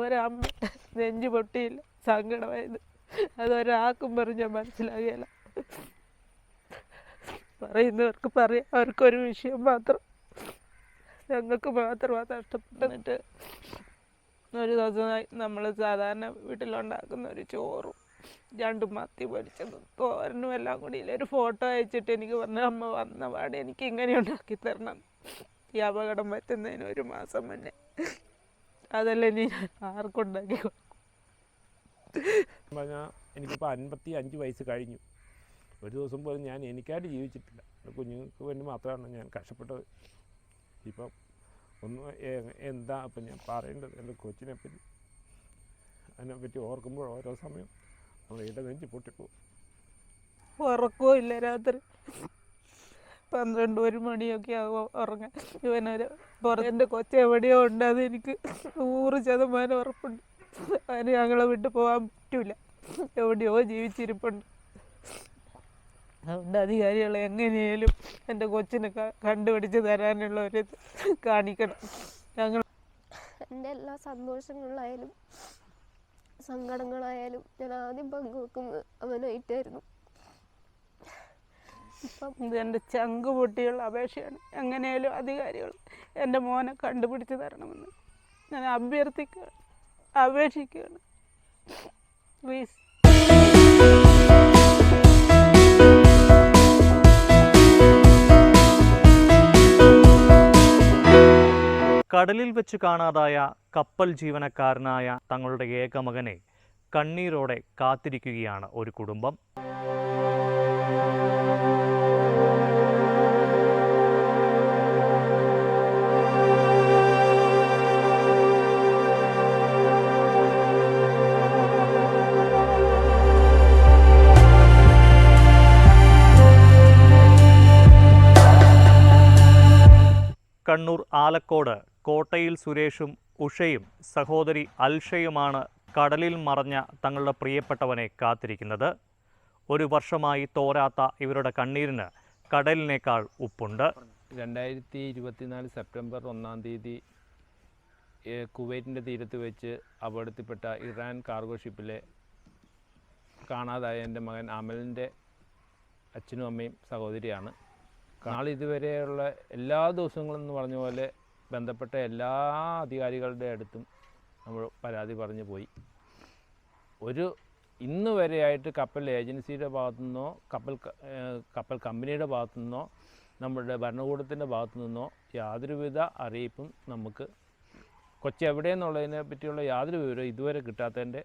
ഒരമ്മ നെഞ്ചു പൊട്ടിയില്ല സങ്കടമായത്. അതൊരാൾക്കും പറഞ്ഞ് ഞാൻ മനസ്സിലാകില്ല പറയുന്നവർക്ക് പറയാം അവർക്കൊരു വിഷയം മാത്രം. ഞങ്ങൾക്ക് മാത്രമാണ് നഷ്ടപ്പെട്ടിട്ട് ഒരു ദിവസം നമ്മൾ സാധാരണ വീട്ടിലുണ്ടാക്കുന്ന ഒരു ചോറും രണ്ട് മത്തി പൊരിച്ചതും തോരനും എല്ലാം കൂടി ഒരു ഫോട്ടോ അയച്ചിട്ട് എനിക്ക് പറഞ്ഞു അമ്മ വന്ന പാടെ എനിക്ക് ഇങ്ങനെ ഉണ്ടാക്കി തരണം. ഈ അപകടം പറ്റുന്നതിന് ഒരു മാസം മുന്നേ. അതല്ല ഇനി ഞാൻ ആർക്കുണ്ടാക്കി പറഞ്ഞാൽ എനിക്കിപ്പോൾ അൻപത്തി അഞ്ച് വയസ്സ് കഴിഞ്ഞു. ഒരു ദിവസം പോലും ഞാൻ എനിക്കായിട്ട് ജീവിച്ചിട്ടില്ല. കുഞ്ഞുങ്ങൾക്ക് വേണ്ടി മാത്രമാണ് ഞാൻ കഷ്ടപ്പെട്ടത്. ഇപ്പം ഒന്ന് എന്താ ഇപ്പം ഞാൻ പറയേണ്ടത്? എന്റെ കൊച്ചിനെ പറ്റി അതിനെപ്പറ്റി ഓർക്കുമ്പോൾ ഓരോ സമയം നമ്മൾ ഇട നെഞ്ച് പൊട്ടിപ്പോവും. ഉറക്കവും ഇല്ല രാത്രി. പന്ത്രണ്ട് ഒരു മണിയൊക്കെ ആകും ഉറങ്ങാൻ. ഇവനൊരു എന്റെ കൊച്ചു എവിടെയോ ഉണ്ട് അത് എനിക്ക് നൂറ് ശതമാനം ഉറപ്പുണ്ട്. അതിന് ഞങ്ങളെ വിട്ടു പോകാൻ പറ്റൂല. എവിടെയോ ജീവിച്ചിരിപ്പുണ്ട്. അതുകൊണ്ട് അധികാരികൾ എങ്ങനെയാലും എന്റെ കൊച്ചിനെ കണ്ടുപിടിച്ച് തരാനുള്ള ഒരു കാണിക്കണം. ഞങ്ങൾ എന്റെ എല്ലാ സന്തോഷങ്ങളിലായാലും സങ്കടങ്ങളായാലും ഞാൻ ആദ്യം പങ്കുവെക്കുന്നത് അവനായിട്ടായിരുന്നു. ഇപ്പം ഇതെന്റെ ചങ്ക് പൊട്ടിയുള്ള അപേക്ഷയാണ്. എങ്ങനെയാലും അധികാരികൾ എന്റെ മോനെ കണ്ടുപിടിച്ച് തരണമെന്ന്. ഞാൻ അഭ്യർത്ഥിക്കുകയാണ്. അപേക്ഷിക്കുകയാണ്. പ്ലീസ് കടലിൽ വെച്ച് കാണാതായ കപ്പൽ ജീവനക്കാരനായ തങ്ങളുടെ ഏകമകനെ കണ്ണീരോടെ കാത്തിരിക്കുകയാണ് ഒരു കുടുംബം. കണ്ണൂർ ആലക്കോട് കോട്ടയിൽ സുരേഷും ഉഷയും സഹോദരി അൽഷയുമാണ് കടലിൽ മറഞ്ഞ തങ്ങളുടെ പ്രിയപ്പെട്ടവനെ കാത്തിരിക്കുന്നത്. ഒരു വർഷമായി തോരാത്ത ഇവരുടെ കണ്ണീരിന് കടലിനേക്കാൾ ഉപ്പുണ്ട്. രണ്ടായിരത്തി ഇരുപത്തിനാല് സെപ്റ്റംബർ ഒന്നാം തീയതി കുവൈറ്റിന്റെ തീരത്ത് വെച്ച് അപകടത്തിൽപ്പെട്ട ഇറാൻ കാർഗോ ഷിപ്പിലെ കാണാതായ എന്റെ മകൻ അമലിന്റെ അച്ഛനും അമ്മയും സഹോദരിയാണ്. നാളെ ഇതുവരെയുള്ള എല്ലാ ദിവസങ്ങളും എന്ന് പറഞ്ഞ പോലെ ബന്ധപ്പെട്ട എല്ലാ അധികാരികളുടെ അടുത്തും നമ്മൾ പരാതി പറഞ്ഞു പോയി. ഒരു ഇന്ന് വരെയായിട്ട് കപ്പൽ ഏജൻസിയുടെ ഭാഗത്തു നിന്നോ കപ്പൽ കപ്പൽ കമ്പനിയുടെ ഭാഗത്തു നിന്നോ നമ്മുടെ ഭരണകൂടത്തിന്റെ ഭാഗത്തു നിന്നോ യാതൊരുവിധ അറിയിപ്പും നമുക്ക് കൊച്ചി എവിടെയെന്നുള്ളതിനെ പറ്റിയുള്ള യാതൊരു വിവരവും ഇതുവരെ കിട്ടാത്തതിന്റെ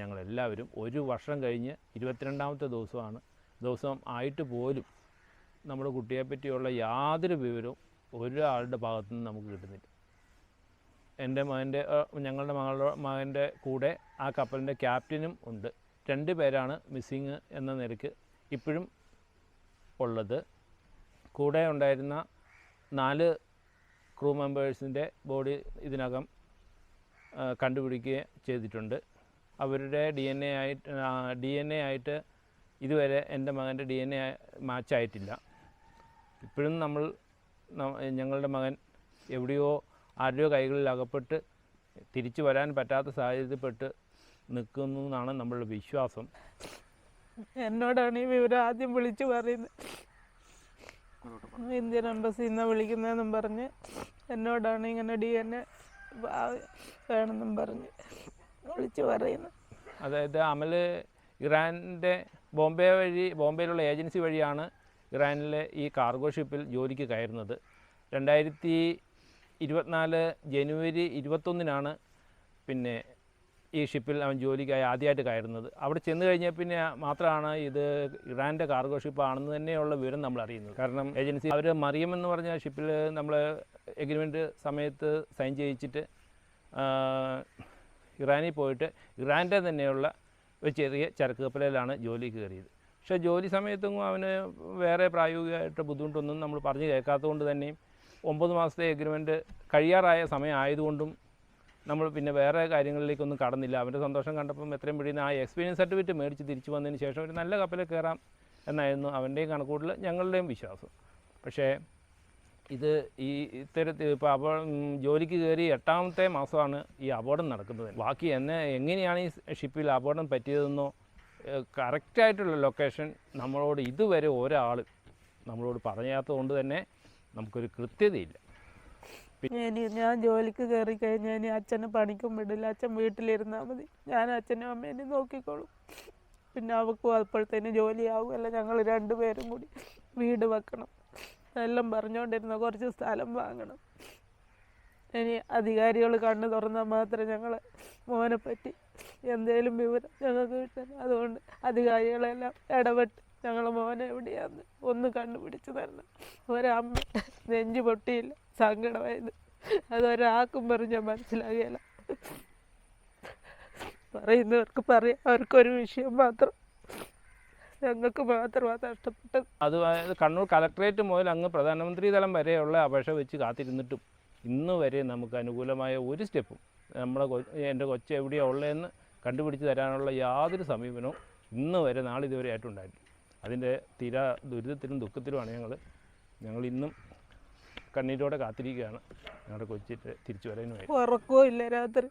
ഞങ്ങൾ എല്ലാവരും ഒരു വർഷം കഴിഞ്ഞ് ഇരുപത്തിരണ്ടാമത്തെ ദിവസമാണ്. ദിവസം ആയിട്ട് പോലും നമ്മുടെ കുട്ടിയെപ്പറ്റിയുള്ള യാതൊരു വിവരവും ഒരാളുടെ ഭാഗത്തു നിന്ന് നമുക്ക് കിട്ടുന്നില്ല. എന്റെ മകന്റെ ഞങ്ങളുടെ മകളുടെ മകന്റെ കൂടെ ആ കപ്പലിന്റെ ക്യാപ്റ്റനും ഉണ്ട്. രണ്ട് പേരാണ് മിസ്സിങ് എന്ന നിലയ്ക്ക് ഇപ്പോഴും ഉള്ളത്. കൂടെ ഉണ്ടായിരുന്ന നാല് ക്രൂ മെമ്പേഴ്സിന്റെ ബോഡി ഇതിനകം കണ്ടുപിടിക്കുകയും ചെയ്തിട്ടുണ്ട്. അവരുടെ ഡി എൻ എ ആയിട്ട് ഡി എൻ എ ആയിട്ട് ഇതുവരെ എന്റെ മകന്റെ ഡി എൻ എ മാച്ച് ആയിട്ടില്ല ഇപ്പോഴും നമ്മൾ ഞങ്ങളുടെ മകൻ എവിടെയോ ആരുടെയോ കൈകളിൽ അകപ്പെട്ട് തിരിച്ചു വരാൻ പറ്റാത്ത സാഹചര്യത്തിൽപ്പെട്ട് നിൽക്കുന്നു എന്നാണ് നമ്മളുടെ വിശ്വാസം. എന്നോടാണ് ഈ വിവരം ആദ്യം വിളിച്ചു പറയുന്നത്. ഇന്ത്യൻ എംബസിയിൽ നിന്ന് വിളിക്കുന്നതെന്നും പറഞ്ഞ് എന്നോടാണ് ഇങ്ങനെ ഡി എൻ എ വേണമെന്നും പറഞ്ഞ് വിളിച്ചു പറയുന്നത്. അതായത് അമൽ ഇറാന്റെ ബോംബെ വഴി ബോംബെയിലുള്ള ഏജൻസി വഴിയാണ് ഇറാനിലെ ഈ കാർഗോ ഷിപ്പിൽ ജോലിക്ക് കയറുന്നത്. രണ്ടായിരത്തി ഇരുപത്തിനാല് ജനുവരി ഇരുപത്തൊന്നിനാണ് പിന്നെ ഈ ഷിപ്പിൽ അവൻ ജോലിക്കായി ആദ്യമായിട്ട് കയറുന്നത്. അവിടെ ചെന്ന് കഴിഞ്ഞാൽ പിന്നെ മാത്രമാണ് ഇത് ഇറാന്റെ കാർഗോ ഷിപ്പ് ആണെന്ന് തന്നെയുള്ള വിവരം നമ്മൾ അറിയുന്നത്. കാരണം ഏജൻസി അവർ മറിയം എന്ന് പറഞ്ഞ ഷിപ്പിൽ നമ്മൾ എഗ്രിമെന്റ് സമയത്ത് സൈൻ ചെയ്യിച്ചിട്ട് ഇറാനിൽ പോയിട്ട് ഇറാന്റെ തന്നെയുള്ള ഒരു ചെറിയ ചരക്ക് കപ്പലിലാണ് ജോലി കയറിയത്. പക്ഷേ ജോലി സമയത്തൊന്നും അവന് വേറെ പ്രായോഗികമായിട്ട് ബുദ്ധിമുട്ടൊന്നും നമ്മൾ പറഞ്ഞു കേൾക്കാത്തതുകൊണ്ട് തന്നെയും ഒമ്പത് മാസത്തെ എഗ്രിമെന്റ് കഴിയാറായ സമയമായതുകൊണ്ടും നമ്മൾ പിന്നെ വേറെ കാര്യങ്ങളിലേക്കൊന്നും കടന്നില്ല. അവന്റെ സന്തോഷം കണ്ടപ്പം എത്രയും പെട്ടെന്ന് ആ എക്സ്പീരിയൻസ് സർട്ടിഫിക്കറ്റ് മേടിച്ച് തിരിച്ചു വന്നതിന് ശേഷം ഒരു നല്ല കപ്പലിൽ കയറാം എന്നായിരുന്നു അവന്റെയും കണക്കൂട്ടിൽ ഞങ്ങളുടെയും വിശ്വാസം. പക്ഷേ ഇത് ഈ ഇത്തരത്തിൽ ഇപ്പോൾ അപ ജോലിക്ക് കയറി എട്ടാമത്തെ മാസമാണ് ഈ അപകടം നടക്കുന്നത്. ബാക്കി എന്നെ എങ്ങനെയാണ് ഈ ഷിപ്പിൽ അപകടം പറ്റിയതെന്നോ കറക്റ്റായിട്ടുള്ള ലൊക്കേഷൻ നമ്മളോട് ഇതുവരെ ഒരാൾ നമ്മളോട് പറയാത്തത് കൊണ്ട് തന്നെ നമുക്കൊരു കൃത്യതയില്ല. ഇനി ഞാൻ ജോലിക്ക് കയറി കഴിഞ്ഞാൽ ഇനി അച്ഛനെ പണിക്കും വിടില്ല. അച്ഛൻ വീട്ടിലിരുന്നാൽ മതി. ഞാൻ അച്ഛനും അമ്മേനെയും നോക്കിക്കോളും. പിന്നെ അവൾക്കും അപ്പോഴത്തേന് ജോലിയാവുമല്ല ഞങ്ങൾ രണ്ടുപേരും കൂടി വീട് വെക്കണം. എല്ലാം പറഞ്ഞുകൊണ്ടിരുന്ന കുറച്ച് സ്ഥലം വാങ്ങണം. ഇനി അധികാരികൾ കണ്ണു തുറന്നാൽ മാത്രമേ ഞങ്ങൾ മോനെ പറ്റി എന്തേലും വിവരം ഞങ്ങൾക്ക് കിട്ടും. അതുകൊണ്ട് അധികാരികളെല്ലാം ഇടപെട്ട് ഞങ്ങൾ മോനെ എവിടെയാന്ന് ഒന്ന് കണ്ടുപിടിച്ച് തരണം. ഒരമ്മ നെഞ്ചു പൊട്ടിയില്ല സങ്കടമായത് അതൊരാൾക്കും പറഞ്ഞ് ഞാൻ മനസ്സിലാകില്ല പറയുന്നവർക്ക് പറയാം അവർക്കൊരു വിഷയം മാത്രം. ഞങ്ങൾക്ക് മാത്രമാണ് നഷ്ടപ്പെട്ടത്. അത് കണ്ണൂർ കലക്ട്രേറ്റ് മുതൽ അങ്ങ് പ്രധാനമന്ത്രി തലം വരെയുള്ള അപേക്ഷ വെച്ച് കാത്തിരുന്നിട്ടും ഇന്ന് വരെ നമുക്ക് അനുകൂലമായ ഒരു സ്റ്റെപ്പും നമ്മുടെ എന്റെ കൊച്ച് എവിടെയാണ് ഉള്ളതെന്ന് കണ്ടുപിടിച്ച് തരാനുള്ള യാതൊരു സമീപനവും ഇന്ന് വരെ നാളിതുവരെ ആയിട്ടുണ്ടായിട്ടില്ല. അതിന്റെ തീര ദുരിതത്തിലും ദുഃഖത്തിലുമാണ് ഞങ്ങൾ ഞങ്ങൾ ഇന്നും കണ്ണീരോടെ കാത്തിരിക്കുകയാണ്. ഞങ്ങളുടെ കൊച്ചിട്ട് തിരിച്ചു വരാനുമായി ഉറക്കോ ഇല്ല രാത്രി.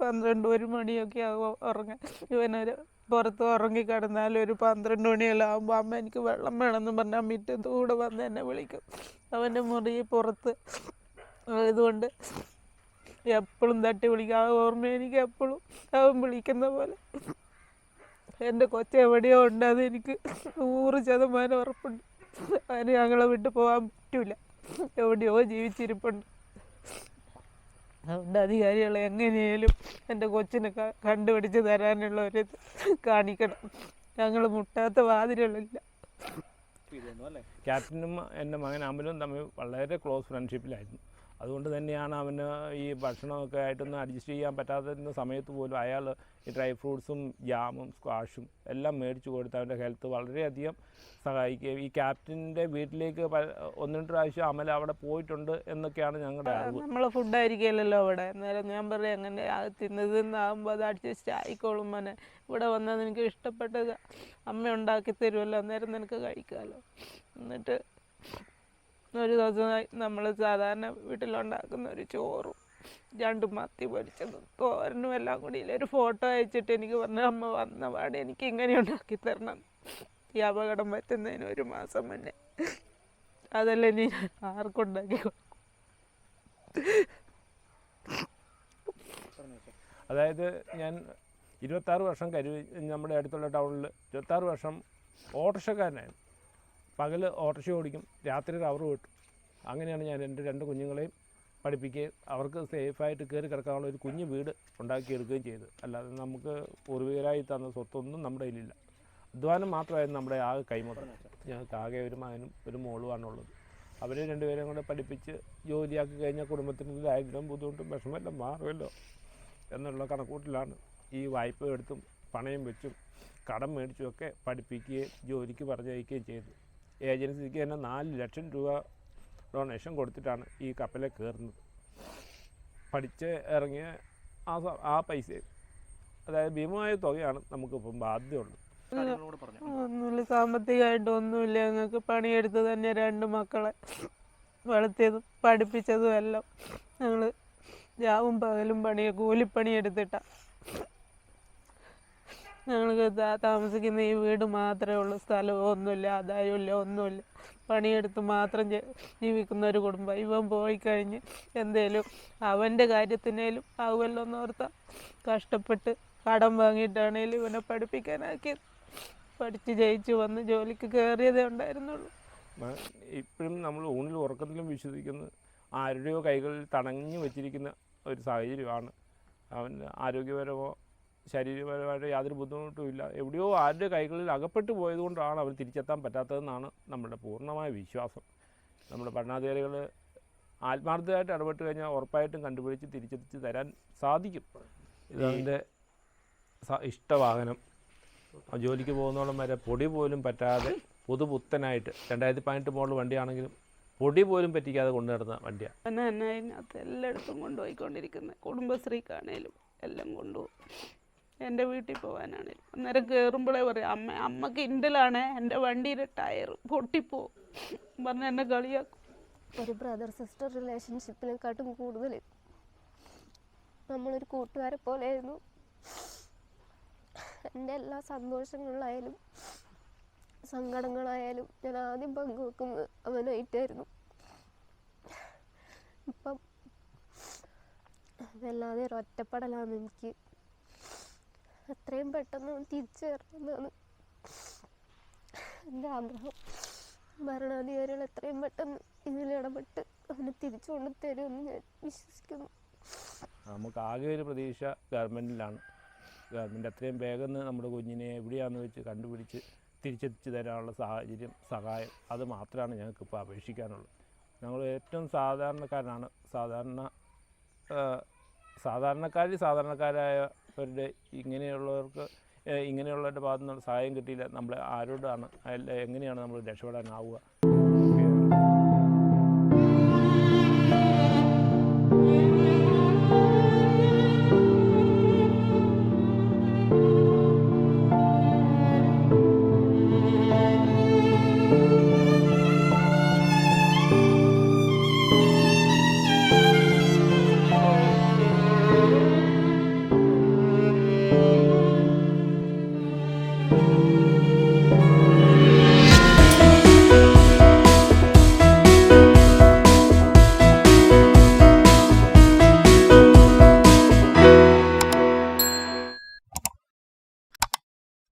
പന്ത്രണ്ട് ഒരു മണിയൊക്കെ ആകുമോ ഉറങ്ങാൻ. ഇവനൊരു പുറത്ത് ഉറങ്ങി കിടന്നാൽ ഒരു പന്ത്രണ്ട് മണിയെല്ലാം ആകുമ്പോൾ അമ്മ എനിക്ക് വെള്ളം വേണമെന്ന് പറഞ്ഞാൽ മിറ്റത്ത് കൂടെ വന്ന് എന്നെ വിളിക്കും. അവന്റെ മുറി പുറത്ത്. ആയതുകൊണ്ട് എപ്പോഴും തട്ടി വിളിക്കും. ആ ഓർമ്മ എനിക്ക് എപ്പോഴും അവൻ വിളിക്കുന്ന പോലെ. എന്റെ കൊച്ച എവിടെയോ ഉണ്ട് അത് എനിക്ക് നൂറ് ശതമാനം ഉറപ്പുണ്ട്. അതിന് ഞങ്ങളെ വിട്ടു പോകാൻ പറ്റില്ല എവിടെയോ ജീവിച്ചിരിപ്പുണ്ട്. അതുകൊണ്ട് അധികാരികൾ എങ്ങനെയാലും എന്റെ കൊച്ചിനെ കണ്ടുപിടിച്ച് തരാനുള്ള ഒരു കാണിക്കണം. ഞങ്ങൾ മുട്ടാത്ത വാതിലുകളില്ല. ക്യാപ്റ്റനും എന്റെ മകൻ അമലും തമ്മിൽ വളരെ ക്ലോസ് ഫ്രണ്ട്ഷിപ്പിലായിരുന്നു അതുകൊണ്ട് തന്നെയാണ് അവന് ഈ ഭക്ഷണമൊക്കെ ആയിട്ടൊന്നും അഡ്ജസ്റ്റ് ചെയ്യാൻ പറ്റാത്തുന്ന സമയത്ത് പോലും അയാൾ ഈ ഡ്രൈ ഫ്രൂട്ട്സും ജാമും സ്ക്വാഷും എല്ലാം മേടിച്ചു കൊടുത്ത് അവന്റെ ഹെൽത്ത് വളരെയധികം സഹായിക്കുകയും ഈ ക്യാപ്റ്റന്റെ വീട്ടിലേക്ക് ഒന്ന് രണ്ട് പ്രാവശ്യം അമൽ അവിടെ പോയിട്ടുണ്ട് എന്നൊക്കെയാണ് ഞങ്ങളുടെ അറിവ്. നമ്മളെ ഫുഡായിരിക്കില്ലല്ലോ അവിടെ. അന്നേരം ഞാൻ പറയാം അങ്ങനെ തിന്നത് തിന്നാകുമ്പോൾ അത് അഡ്ജസ്റ്റ് ആയിക്കോളും മനെ. ഇവിടെ വന്നാൽ നിനക്ക് ഇഷ്ടപ്പെട്ടത് അമ്മ ഉണ്ടാക്കി തരുമല്ലോ. അന്നേരം നിനക്ക് കഴിക്കാമല്ലോ. എന്നിട്ട് ഒരു ദിവസം നമ്മൾ സാധാരണ വീട്ടിലുണ്ടാക്കുന്ന ഒരു ചോറും രണ്ട് മത്തി പൊരിച്ചതും തോരനും എല്ലാം കൂടി ഒരു ഫോട്ടോ അയച്ചിട്ട് എനിക്ക് പറഞ്ഞു അമ്മ വന്ന പാടെ എനിക്ക് ഇങ്ങനെ ഉണ്ടാക്കി തരണം. ഈ അപകടം പറ്റുന്നതിന് ഒരു മാസം മുന്നേ. അതല്ല ഇനി ആർക്കുണ്ടാക്കി ഉണ്ടാക്കി അതായത് ഞാൻ ഇരുപത്താറ് വർഷം കരു നമ്മുടെ അടുത്തുള്ള ടൗണിൽ ഇരുപത്താറ് വർഷം ഓട്ടോറിക്ഷക്കാരനായിരുന്നു. പകൽ ഓട്ടോറിക്ഷ ഓടിക്കും. രാത്രി റബ്ബർ വെട്ടും അങ്ങനെയാണ് ഞാൻ എന്റെ രണ്ട് കുഞ്ഞുങ്ങളെയും പഠിപ്പിക്കുകയും അവർക്ക് സേഫായിട്ട് കയറി കിടക്കാനുള്ള ഒരു കുഞ്ഞു വീട് ഉണ്ടാക്കിയെടുക്കുകയും ചെയ്തു. അല്ലാതെ നമുക്ക് പൂർവികരായി തന്ന സ്വത്തൊന്നും നമ്മുടെ കയ്യിലില്ല. അധ്വാനം മാത്രമായിരുന്നു നമ്മുടെ ആ കൈമുതൽ. ഞങ്ങൾക്ക് ആകെ ഒരു മകനും ഒരു മോളുമാണുള്ളത് അവരെ രണ്ടുപേരെയും കൂടെ പഠിപ്പിച്ച് ജോലിയാക്കി കഴിഞ്ഞാൽ കുടുംബത്തിന്റെ ദാരിദ്ര്യം ബുദ്ധിമുട്ടും വിഷമെല്ലാം മാറുമല്ലോ എന്നുള്ള കണക്കൂട്ടിലാണ് ഈ വായ്പ എടുത്തും പണയം വെച്ചും കടം മേടിച്ചുമൊക്കെ പഠിപ്പിക്കുകയും ജോലിക്ക് പറഞ്ഞയക്കുകയും ചെയ്തു ഏജൻസിക്ക് തന്നെ നാല് ലക്ഷം രൂപ ഡൊണേഷൻ കൊടുത്തിട്ടാണ് ഈ കപ്പലിൽ കയറുന്നത് പഠിച്ച് ഇറങ്ങിയ ആ ആ പൈസ അതായത് ഭീമമായ തുകയാണ് നമുക്കിപ്പം ബാധ്യതയുള്ളത്. ഒന്നുമില്ല സാമ്പത്തികമായിട്ട് ഒന്നുമില്ല. ഞങ്ങൾക്ക് പണിയെടുത്ത് തന്നെ രണ്ട് മക്കളെ വളർത്തിയതും പഠിപ്പിച്ചതും എല്ലാം ഞങ്ങൾ രാവും പകലും പണിയെ കൂലിപ്പണി എടുത്തിട്ടാ. ഞങ്ങൾക്ക് താമസിക്കുന്ന ഈ വീട് മാത്രമേ ഉള്ളൂ. സ്ഥലവും ഒന്നുമില്ല ആദായമില്ല ഒന്നുമില്ല. പണിയെടുത്ത് മാത്രം ജീവിക്കുന്ന ഒരു കുടുംബം. ഇവൻ പോയി കഴിഞ്ഞ് എന്തേലും അവന്റെ കാര്യത്തിനേലും ആവുമല്ലോ എന്നോർത്ത കഷ്ടപ്പെട്ട് കടം വാങ്ങിയിട്ടാണേലും ഇവനെ പഠിപ്പിക്കാനാക്കിയത്. പഠിച്ച് ജയിച്ച് വന്ന് ജോലിക്ക് കയറിയതേ ഉണ്ടായിരുന്നുള്ളൂ. ഇപ്പോഴും നമ്മൾ ഊണിൽ ഉറക്കത്തിലും വിശ്വസിക്കുന്നത് ആരുടെയോ കൈകളിൽ തടഞ്ഞു വെച്ചിരിക്കുന്ന ഒരു സാഹചര്യമാണ് അവൻ ആരോഗ്യപരമോ ശാരീരികപരമായിട്ട് യാതൊരു ബുദ്ധിമുട്ടും ഇല്ല. എവിടെയോ ആരുടെ കൈകളിൽ അകപ്പെട്ടു പോയതുകൊണ്ടാണ് അവർ തിരിച്ചെത്താൻ പറ്റാത്തതെന്നാണ് നമ്മുടെ പൂർണമായ വിശ്വാസം. നമ്മുടെ ഭരണാധികാരികൾ ആത്മാർത്ഥമായിട്ട് ഇടപെട്ട് കഴിഞ്ഞാൽ ഉറപ്പായിട്ടും കണ്ടുപിടിച്ച് തിരിച്ചെത്തിച്ച് തരാൻ സാധിക്കും. ഇതെന്റെ ഇഷ്ടവാഹനം. ജോലിക്ക് പോകുന്നോളം വരെ പൊടി പോലും പറ്റാതെ പുതുപുത്തനായിട്ട് രണ്ടായിരത്തി പതിനെട്ട് മോഡൽ വണ്ടിയാണെങ്കിലും പൊടി പോലും പറ്റിക്കാതെ കൊണ്ടു നടന്ന വണ്ടിയാണ്. തന്നെ അതിനകത്ത് എല്ലായിടത്തും കൊണ്ടുപോയിക്കൊണ്ടിരിക്കുന്നത്. കുടുംബശ്രീക്കാണേലും എല്ലാം കൊണ്ടുപോകും. എന്റെ വീട്ടിൽ പോകാനാണ്. അന്നേരം കയറുമ്പോഴേ പറയും അമ്മ അമ്മയ്ക്ക് ഇൻഡലാണ് എന്റെ വണ്ടിയുടെ ടയർ പൊട്ടിപ്പോവും പറഞ്ഞ് എന്നെ കളിയാക്കും. ഒരു ബ്രദർ സിസ്റ്റർ റിലേഷൻഷിപ്പിനെക്കാട്ടും കൂടുതൽ നമ്മളൊരു കൂട്ടുകാരെ പോലെയായിരുന്നു. എന്റെ എല്ലാ സന്തോഷങ്ങളിലായാലും സങ്കടങ്ങളായാലും ഞാൻ ആദ്യം പങ്കുവെക്കുന്നത് അവനായിട്ടായിരുന്നു. ഇപ്പം വല്ലാതെ ഒരു ഒറ്റപ്പെടലാണ് എനിക്ക്. എത്രയും പെട്ടെന്ന് തിരിച്ചു വരണമെന്നാണ് എന്റെ ആഗ്രഹം. ഭരണാധികാരികൾ എത്രയും പെട്ടെന്ന് ഇതിൽ ഇടപെട്ട് അവനെ തിരിച്ചു കൊണ്ട് തരുമെന്ന് ഞാൻ വിശ്വസിക്കുന്നു. നമുക്ക് ആകെ ഒരു പ്രതീക്ഷ ഗവൺമെന്റിലാണ്. ഗവൺമെന്റ് എത്രയും വേഗം നമ്മുടെ കുഞ്ഞിനെ എവിടെയാണെന്ന് വെച്ച് കണ്ടുപിടിച്ച് തിരിച്ചെത്തിച്ച് തരാനുള്ള സാഹചര്യം സഹായം അത് മാത്രമാണ് ഞങ്ങൾക്ക് ഇപ്പോൾ അപേക്ഷിക്കാനുള്ളത്. ഞങ്ങൾ ഏറ്റവും സാധാരണക്കാരനാണ്. സാധാരണ സാധാരണക്കാരിൽ സാധാരണക്കാരായവരുടെ ഇങ്ങനെയുള്ളവർക്ക് ഇങ്ങനെയുള്ളവരുടെ ഭാഗത്തു നിന്നുള്ള സഹായം കിട്ടിയില്ല. നമ്മൾ ആരോടാണ് എങ്ങനെയാണ് നമ്മൾ രക്ഷപ്പെടാനാവുക?